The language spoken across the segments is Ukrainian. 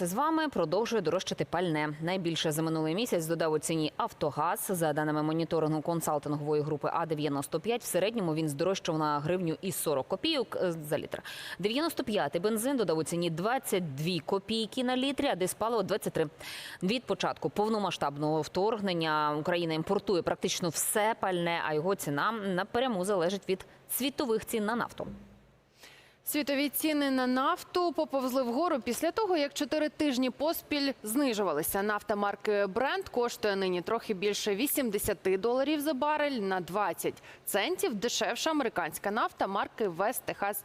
З вами продовжує дорожчати пальне. Найбільше за минулий місяць додав у ціні Автогаз. За даними моніторингу консалтингової групи А95, в середньому він здорожчав на гривню і 40 копійок е, за літр. 95-й бензин додав у ціні 22 копійки на літрі, а диспаливо 23. Від початку повномасштабного вторгнення Україна імпортує практично все пальне, а його ціна напряму залежить від світових цін на нафту. Світові ціни на нафту поповзли вгору після того, як чотири тижні поспіль знижувалися. Нафта марки Brent коштує нині трохи більше 80 доларів за барель на 20 центів. Дешевша американська нафта марки West Texas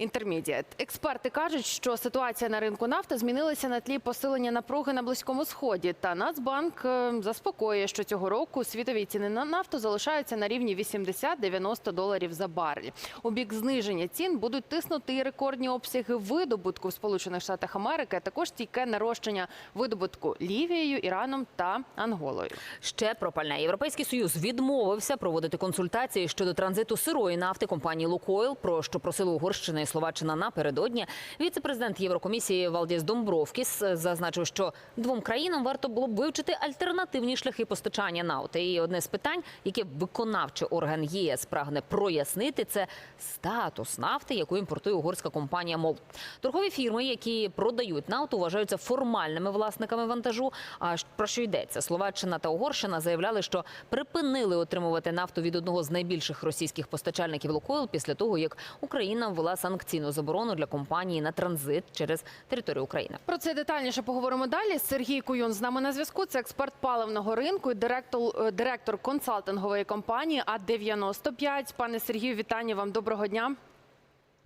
Intermediate. Експерти кажуть, що ситуація на ринку нафти змінилася на тлі посилення напруги на близькому сході. Та Нацбанк е, заспокоює, що цього року світові ціни на нафту залишаються на рівні 80-90 доларів за барель. У бік зниження цін будуть тиснути і рекордні обсяги видобутку в Сполучених Штатах Америки, а також стійке нарощення видобутку Лівією, Іраном та Анголою. Ще про пальне. Європейський союз відмовився проводити консультації щодо транзиту сирої нафти компанії Лукойл, про що просили Угорщина і Словаччина напередодні. Віце-президент Єврокомісії Валдіс Домбровкіс е, зазначив, що двом країнам варто було б вивчити альтернативні шляхи постачання нафти. І одне з питань, яке виконавчий орган ЄС прагне прояснити, це статус нафти, яку імпортує угорська компанія МОЛ. Торгові фірми, які продають нафту, вважаються формальними власниками вантажу. А про що йдеться? Словаччина та Угорщина заявляли, що припинили отримувати нафту від одного з найбільших російських постачальників Лукойл після того, як Україна ввела санкційну заборону для компанії на транзит через територію України. Про це детальніше поговоримо далі. Сергій Куюн з нами на зв'язку. Це експерт паливного ринку і директор, е, директор консалтингової компанії А95. Пане Сергію, вітання вам. Доброго дня.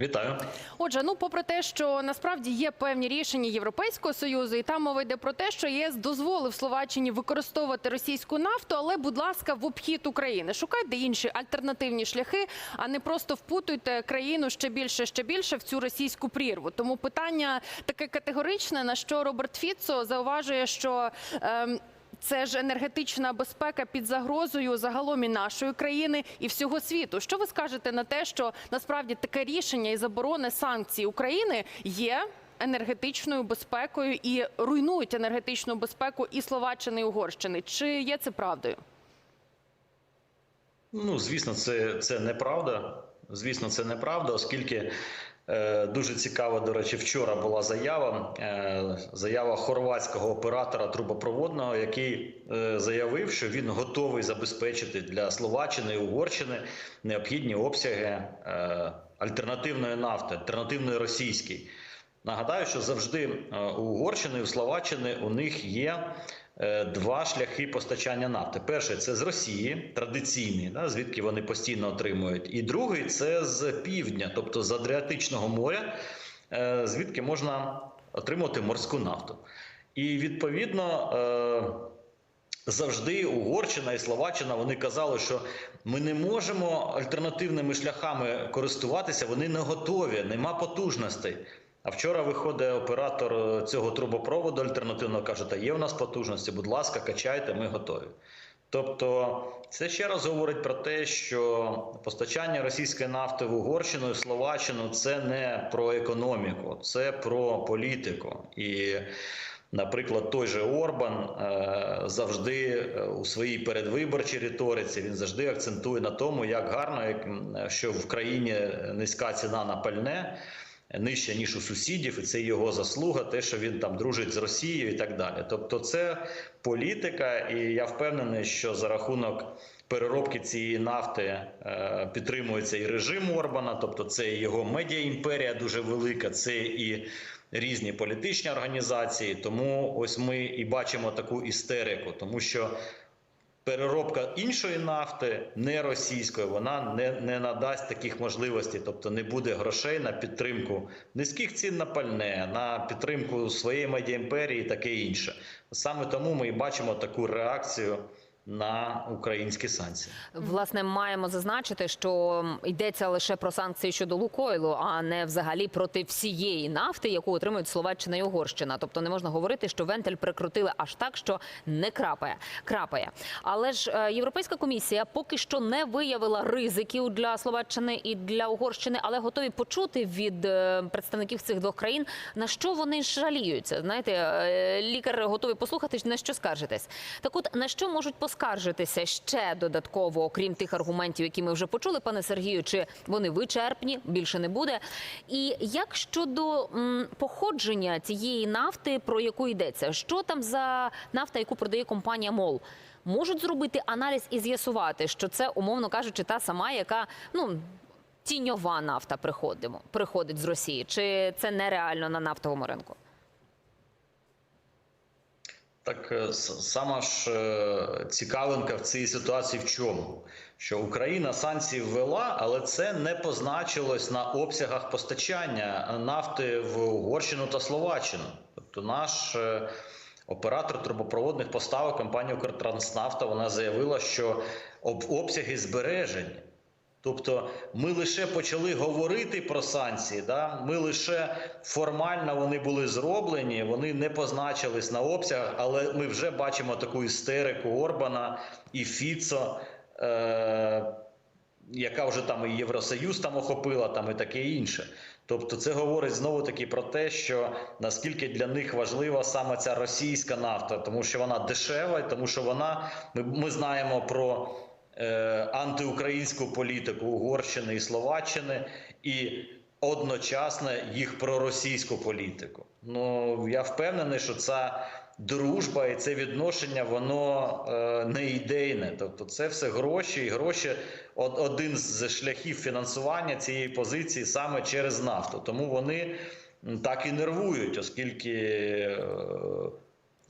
Вітаю. Отже, ну попри те, що насправді є певні рішення Європейського союзу, і там мова йде про те, що ЄС дозволив Словаччині використовувати російську нафту, але, будь ласка, в обхід України шукайте інші альтернативні шляхи, а не просто впутуйте країну ще більше, ще більше в цю російську прірву. Тому питання таке категоричне, на що Роберт Фіцо зауважує, що. Ем, це ж енергетична безпека під загрозою загалом і нашої країни і всього світу. Що ви скажете на те, що насправді таке рішення і заборони санкцій України є енергетичною безпекою і руйнують енергетичну безпеку і Словаччини і Угорщини? Чи є це правдою? Ну, звісно, це, це неправда. Звісно, це неправда, оскільки дуже цікаво, до речі, вчора була заява. Е, заява хорватського оператора трубопроводного, який е, заявив, що він готовий забезпечити для Словаччини і Угорщини необхідні обсяги е, альтернативної нафти, альтернативної російської. Нагадаю, що завжди е, у Угорщини і у Словаччини у них є е, два шляхи постачання нафти. Перший це з Росії, традиційний, да, звідки вони постійно отримують. І другий це з півдня, тобто з Адріатичного моря, е, звідки можна отримувати морську нафту. І відповідно. е, Завжди Угорщина і Словаччина вони казали, що ми не можемо альтернативними шляхами користуватися. Вони не готові, нема потужностей. А вчора виходить оператор е, цього трубопроводу альтернативного каже: та є в нас потужності, будь ласка, качайте, ми готові. Тобто, це ще раз говорить про те, що постачання російської нафти в Угорщину і Словаччину це не про економіку, це про політику. І, наприклад, той же Орбан е, завжди е, у своїй передвиборчій риториці він завжди акцентує на тому, як гарно, що в країні низька ціна на пальне. Нижча ніж у сусідів, і це його заслуга, те, що він там дружить з Росією і так далі. Тобто, це політика, і я впевнений, що за рахунок переробки цієї нафти е, підтримується і режим Орбана, тобто це і його медіаімперія дуже велика, це і різні політичні організації. Тому ось ми і бачимо таку істерику, тому що переробка іншої нафти, не російської, вона не, не надасть таких можливостей, тобто не буде грошей на підтримку низьких цін на пальне, на підтримку своєї медіаімперії і таке інше. Саме тому ми і бачимо таку реакцію на українські санкції. Власне, маємо зазначити, що йдеться лише про санкції щодо Лукойлу, а не взагалі проти всієї нафти, яку отримують Словаччина і Угорщина. Тобто не можна говорити, що вентиль прикрутили аж так, що не крапає. крапає. Але ж е, Європейська комісія поки що не виявила ризиків для Словаччини і для Угорщини, але готові почути від е, представників цих двох країн на що вони жаліються. Знаєте, е, лікар готовий послухати, на що скаржитесь. Так, от на що можуть поскаржитися ще додатково, окрім тих аргументів, які ми вже почули, пане Сергію, чи вони вичерпні, більше не буде. І як щодо походження цієї нафти, про яку йдеться, що там за нафта, яку продає компанія МОЛ? Можуть зробити аналіз і з'ясувати, що це, умовно кажучи, та сама, яка ну тіньова нафта приходимо, приходить з Росії, чи це нереально на нафтовому ринку? Так е, сама ж е, цікавинка в цій ситуації в чому? Що Україна санкції ввела, але це не позначилось на обсягах постачання нафти в Угорщину та Словаччину. Тобто наш е, оператор трубопроводних поставок компанія Укртранснафта вона заявила, що обсяги збережені. Тобто ми лише почали говорити про санкції, да? ми лише формально вони були зроблені, вони не позначились на обсягах, але ми вже бачимо таку істерику Орбана і Фіцо, е- яка вже там і Євросоюз там охопила, там і таке інше. Тобто, це говорить знову таки про те, що наскільки для них важлива саме ця російська нафта, тому що вона дешева, тому що вона ми, ми знаємо про антиукраїнську політику Угорщини і Словаччини і одночасно їх проросійську політику. Ну я впевнений, що ця дружба і це відношення воно е, не ідейне. Тобто, це все гроші, і гроші од- один з шляхів фінансування цієї позиції саме через нафту. Тому вони так і нервують, оскільки. е,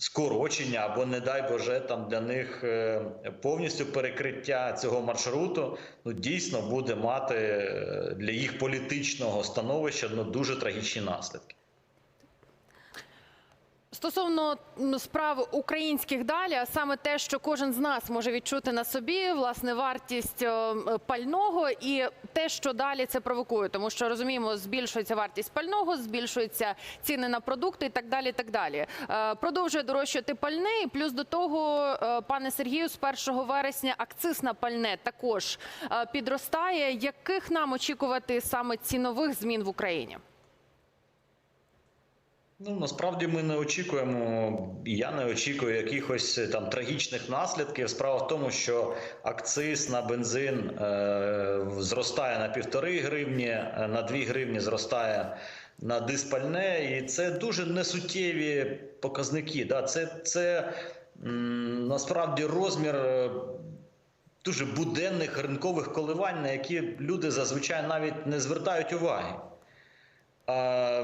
скорочення або, не дай Боже, там для них е, повністю перекриття цього маршруту ну дійсно буде мати е, для їх політичного становища ну дуже трагічні наслідки. Стосовно справ українських далі, а саме те, що кожен з нас може відчути на собі власне вартість е, пального, і те, що далі це провокує, тому що розуміємо, збільшується вартість пального, збільшуються ціни на продукти і так далі. Так далі Е, продовжує дорожчати пальне. І плюс до того, е, пане Сергію, з 1 вересня акциз на пальне також підростає. Яких нам очікувати саме цінових змін в Україні? Ну насправді ми не очікуємо, і я не очікую якихось е, там трагічних наслідків. Справа в тому, що акциз на бензин е, зростає на півтори гривні, е, на дві гривні зростає на диспальне, і це дуже несуттєві показники. Да? Це, це м, насправді розмір. е, Дуже буденних ринкових коливань, на які люди зазвичай навіть не звертають уваги.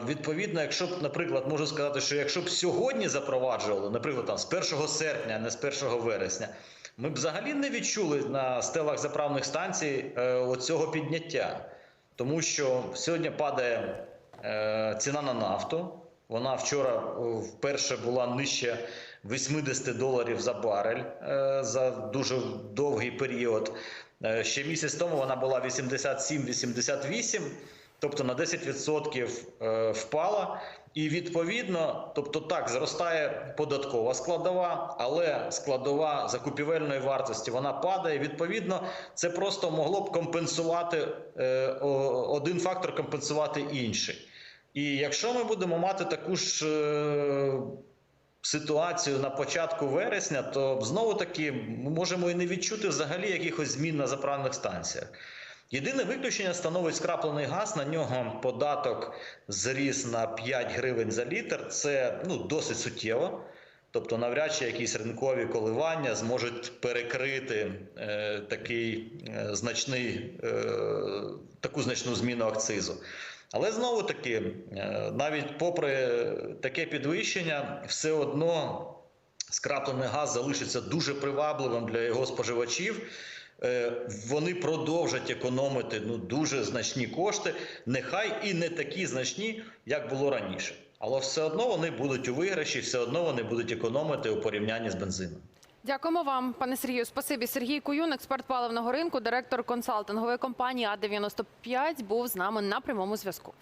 Відповідно, якщо б, наприклад, можу сказати, що якщо б сьогодні запроваджували, наприклад, там з 1 серпня, а не з 1 вересня, ми б взагалі не відчули на стелах заправних станцій е, оцього підняття. Тому що сьогодні падає е, ціна на нафту. Вона вчора е, вперше була нижче 80 доларів за барель за дуже довгий період. Ще місяць тому вона була 87-88. Тобто на 10% е, впала, і відповідно, тобто так, зростає податкова складова, але складова закупівельної вартості вона падає. Відповідно, це просто могло б компенсувати е, один фактор, компенсувати інший. І якщо ми будемо мати таку ж е, ситуацію на початку вересня, то знову таки ми можемо і не відчути взагалі якихось змін на заправних станціях. Єдине виключення становить скраплений газ. На нього податок зріс на 5 гривень за літр. Це ну, досить суттєво. Тобто, навряд чи якісь ринкові коливання зможуть перекрити е, такий е, значний, е, таку значну зміну акцизу. Але знову таки, е, навіть попри таке підвищення, все одно скраплений газ залишиться дуже привабливим для його споживачів. Е, Вони продовжать економити ну, дуже значні кошти, нехай і не такі значні, як було раніше. Але все одно вони будуть у виграші, все одно вони будуть економити у порівнянні з бензином. Дякуємо вам, пане Сергію. Спасибі. Сергій Куюн, експерт паливного ринку, директор консалтингової компанії А 95 був з нами на прямому зв'язку.